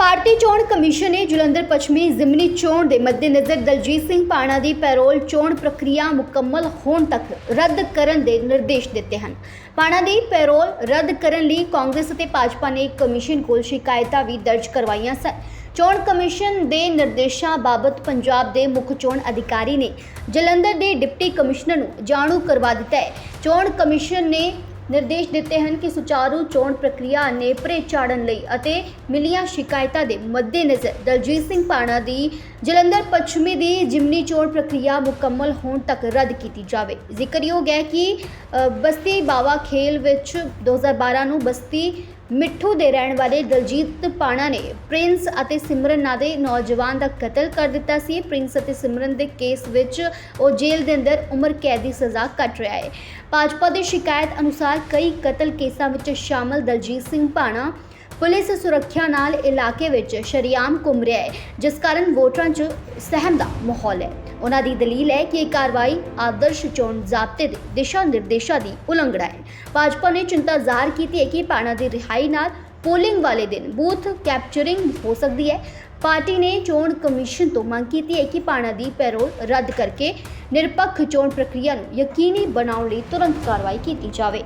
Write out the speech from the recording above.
ਭਾਰਤੀ ਚੋਣ ਕਮਿਸ਼ਨ ਨੇ ਜਲੰਧਰ ਪੱਛਮੀ ਜ਼ਿਮਨੀ ਚੋਣ ਦੇ ਮੱਦੇਨਜ਼ਰ ਦਲਜੀਤ ਸਿੰਘ ਪਾਣਾ ਦੀ ਪੈਰੋਲ ਚੋਣ ਪ੍ਰਕਿਰਿਆ ਮੁਕੰਮਲ ਹੋਣ ਤੱਕ ਰੱਦ ਕਰਨ ਦੇ ਨਿਰਦੇਸ਼ ਦਿੱਤੇ ਹਨ। ਪਾਣਾ ਦੀ ਪੈਰੋਲ ਰੱਦ ਕਰਨ ਲਈ ਕਾਂਗਰਸ ਅਤੇ ਭਾਜਪਾ ਨੇ ਕਮਿਸ਼ਨ ਕੋਲ ਸ਼ਿਕਾਇਤਾਂ ਵੀ ਦਰਜ ਕਰਵਾਈਆਂ ਸਨ। ਚੋਣ ਕਮਿਸ਼ਨ ਦੇ ਨਿਰਦੇਸ਼ਾਂ ਬਾਬਤ ਪੰਜਾਬ ਦੇ ਮੁੱਖ ਚੋਣ ਅਧਿਕਾਰੀ ਨੇ ਜਲੰਧਰ ਦੇ ਡਿਪਟੀ ਕਮਿਸ਼ਨਰ ਨੂੰ ਜਾਣੂ ਕਰਵਾ ਦਿੱਤਾ ਹੈ। ਚੋਣ ਕਮਿਸ਼ਨ ਨੇ ਨਿਰਦੇਸ਼ ਦਿੱਤੇ ਹਨ ਕਿ ਸੁਚਾਰੂ ਚੋਣ ਪ੍ਰਕਿਰਿਆ ਨੇਪਰੇ ਚਾੜਨ ਲਈ ਅਤੇ ਮਿਲੀਆਂ ਸ਼ਿਕਾਇਤਾਂ ਦੇ ਮੱਦੇਨਜ਼ਰ ਦਲਜੀਤ ਸਿੰਘ ਪਾਣਾ ਦੀ ਜਲੰਧਰ ਪੱਛਮੀ ਦੀ ਜਿਮਨੀ ਚੋਣ ਪ੍ਰਕਿਰਿਆ ਮੁਕੰਮਲ ਹੋਣ ਤੱਕ ਰੱਦ ਕੀਤੀ ਜਾਵੇ। ਜ਼ਿਕਰਯੋਗ ਹੈ ਕਿ ਬਸਤੀ ਬਾਵਾ ਖੇਲ ਵਿੱਚ 2012 ਨੂੰ ਬਸਤੀ ਮਿੱਠੂ ਦੇ ਰਹਿਣ ਵਾਲੇ ਦਲਜੀਤ ਪਾਣਾ ਨੇ ਪ੍ਰਿੰਸ ਅਤੇ ਸਿਮਰਨ ਨਾਂ ਦੇ ਨੌਜਵਾਨ ਦਾ ਕਤਲ ਕਰ ਦਿੱਤਾ ਸੀ। ਪ੍ਰਿੰਸ ਅਤੇ ਸਿਮਰਨ ਦੇ ਕੇਸ ਵਿੱਚ ਉਹ ਜੇਲ੍ਹ ਦੇ ਅੰਦਰ ਉਮਰ ਕੈਦ ਦੀ ਸਜ਼ਾ ਕੱਟ ਰਿਹਾ ਹੈ। ਭਾਜਪਾ ਦੀ ਸ਼ਿਕਾਇਤ ਅਨੁਸਾਰ ਕਈ ਕਤਲ ਕੇਸਾਂ ਵਿੱਚ ਸ਼ਾਮਲ ਦਲਜੀਤ ਸਿੰਘ ਪਾਣਾ ਪੁਲਿਸ ਸੁਰੱਖਿਆ ਨਾਲ ਇਲਾਕੇ ਵਿੱਚ ਸ਼ਰੀਆਮ ਘੁੰਮ ਰਿਹਾ ਹੈ, ਜਿਸ ਕਾਰਨ ਵੋਟਰਾਂ 'ਚ ਸਹਿਮ ਦਾ ਮਾਹੌਲ ਹੈ। ਉਹਨਾਂ ਦੀ ਦਲੀਲ ਹੈ ਕਿ ਇਹ ਕਾਰਵਾਈ ਆਦਰਸ਼ ਚੋਣ ਜ਼ਾਬਤੇ ਦੇ ਦਿਸ਼ਾ ਨਿਰਦੇਸ਼ਾਂ ਦੀ ਉਲੰਘਣਾ ਹੈ। ਭਾਜਪਾ ਨੇ ਚਿੰਤਾ ਜ਼ਾਹਰ ਕੀਤੀ ਹੈ ਕਿ ਪਾਣਾ ਦੀ ਰਿਹਾਈ ਨਾਲ ਪੋਲਿੰਗ ਵਾਲੇ ਦਿਨ ਬੂਥ ਕੈਪਚਰਿੰਗ ਹੋ ਸਕਦੀ ਹੈ। ਪਾਰਟੀ ਨੇ ਚੋਣ ਕਮਿਸ਼ਨ ਤੋਂ ਮੰਗ ਕੀਤੀ ਹੈ ਕਿ ਪਾਣਾ ਦੀ ਪੈਰੋਲ ਰੱਦ ਕਰਕੇ ਨਿਰਪੱਖ ਚੋਣ ਪ੍ਰਕਿਰਿਆ ਨੂੰ ਯਕੀਨੀ ਬਣਾਉਣ ਲਈ ਤੁਰੰਤ ਕਾਰਵਾਈ ਕੀਤੀ ਜਾਵੇ।